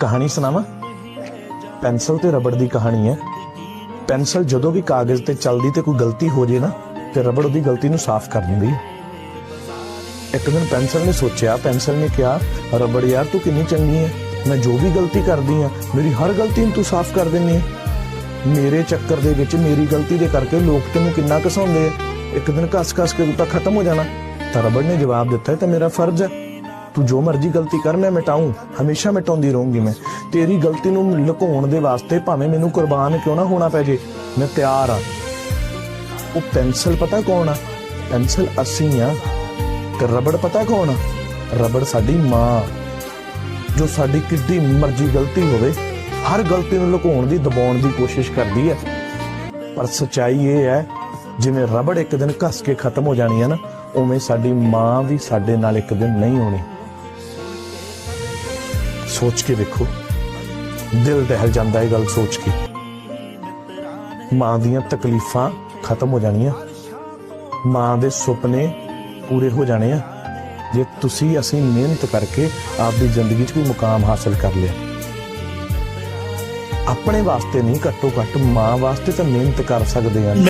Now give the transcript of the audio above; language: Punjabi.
ਕਹਾਣੀ ਸੁਣਾਵਾਂ? ਪੈਨਸਲ ਤੇ ਰਬੜ ਦੀ ਕਹਾਣੀ ਹੈ। ਪੈਨਸਲ ਜਦੋਂ ਵੀ ਕਾਗਜ਼ ਤੇ ਚੱਲਦੀ ਤੇ ਕੋਈ ਗਲਤੀ ਹੋ ਜੇ ਨਾ, ਤੇ ਰਬੜ ਉਹਦੀ ਗਲਤੀ ਨੂੰ ਸਾਫ਼ ਕਰ ਦਿੰਦੀ ਹੈ। ਇੱਕ ਦਿਨ ਪੈਨਸਲ ਨੇ ਸੋਚਿਆ, ਪੈਨਸਲ ਨੇ ਕਿਹਾ, ਰਬੜ ਯਾਰ ਤੂੰ ਕਿੰਨੀ ਚੰਗੀ ਹੈ। ਮੈਂ ਜੋ ਵੀ ਗਲਤੀ ਕਰਦੀ ਆ ਮੇਰੀ ਹਰ ਗਲਤੀ ਨੂੰ ਤੂੰ ਸਾਫ਼ ਕਰ ਦਿੰਦੀ ਹੈ। ਮੇਰੇ ਚੱਕਰ ਦੇ ਵਿੱਚ ਮੇਰੀ ਗਲਤੀ ਦੇ ਕਰਕੇ ਲੋਕ ਤੈਨੂੰ ਕਿੰਨਾ ਕਸਾਉਂਦੇ ਆ ਇੱਕ ਦਿਨ ਘਸ-ਘਸ ਕੇ ਤੂੰ ਤਾਂ ਖਤਮ ਹੋ ਜਾਣਾ। ਤਾਂ ਰਬੜ ਨੇ ਜਵਾਬ ਦਿੱਤਾ, ਇਹ ਤਾਂ ਮੇਰਾ ਫਰਜ਼ ਹੈ। ਤੂੰ ਜੋ ਮਰਜ਼ੀ ਗਲਤੀ ਕਰ, ਮੈਂ ਮਿਟਾਉਂ ਹਮੇਸ਼ਾ ਮਿਟਾਉਂਦੀ ਰਹੂੰਗੀ ਮੈਂ। ਤੇਰੀ ਗਲਤੀ ਨੂੰ ਲੁਕਾਉਣ ਦੇ ਵਾਸਤੇ ਭਾਵੇਂ ਮੈਨੂੰ ਕੁਰਬਾਨ ਕਿਉਂ ਨਾ ਹੋਣਾ ਪੈ ਜੇ, ਮੈਂ ਤਿਆਰ ਆ। ਉਹ ਪੈਨਸਲ ਪਤਾ ਕੌਣ ਆ? ਪੈਨਸਲ ਅਸੀਂ ਆ। ਤੇ ਰਬੜ ਪਤਾ ਕੌਣ ਆ? ਰਬੜ ਸਾਡੀ ਮਾਂ। ਜੋ ਸਾਡੀ ਕਿੱਡੀ ਮਰਜ਼ੀ ਗਲਤੀ ਹੋਵੇ, ਹਰ ਗਲਤੀ ਨੂੰ ਲੁਕਾਉਣ ਦੀ, ਦਬਾਉਣ ਦੀ ਕੋਸ਼ਿਸ਼ ਕਰਦੀ ਹੈ ਪਰ ਸਚਾਈ ਇਹ ਹੈ, ਜਿਵੇਂ ਰਬੜ ਇੱਕ ਦਿਨ ਘਸ ਕੇ ਖਤਮ ਹੋ ਜਾਣੀ ਹੈ ਨਾ, ਉਵੇਂ ਸਾਡੀ ਮਾਂ ਵੀ ਸਾਡੇ ਨਾਲ ਇੱਕ ਦਿਨ ਨਹੀਂ ਹੋਣੀ। ਸੋਚ ਕੇ ਦੇਖੋ ਦਿਲ ਦਹਿਲ ਜਾਂਦਾ ਇਹ ਗੱਲ ਸੋਚ ਕੇ। ਮਾਂ ਦੀਆਂ ਤਕਲੀਫਾਂ ਖਤਮ ਹੋ ਜਾਣੀਆਂ। ਮਾਂ ਦੇ ਸੁਪਨੇ ਪੂਰੇ ਹੋ ਜਾਣੇ ਆ। ਜੇ ਤੁਸੀਂ ਅਸੀਂ ਮਿਹਨਤ ਕਰਕੇ ਆਪਦੀ ਜ਼ਿੰਦਗੀ 'ਚ ਕੋਈ ਮੁਕਾਮ ਹਾਸਲ ਕਰ ਲਿਆ। ਆਪਣੇ ਵਾਸਤੇ ਨਹੀਂ ਘੱਟੋ ਘੱਟ ਮਾਂ ਵਾਸਤੇ ਤਾਂ ਮਿਹਨਤ ਕਰ ਸਕਦੇ ਆ।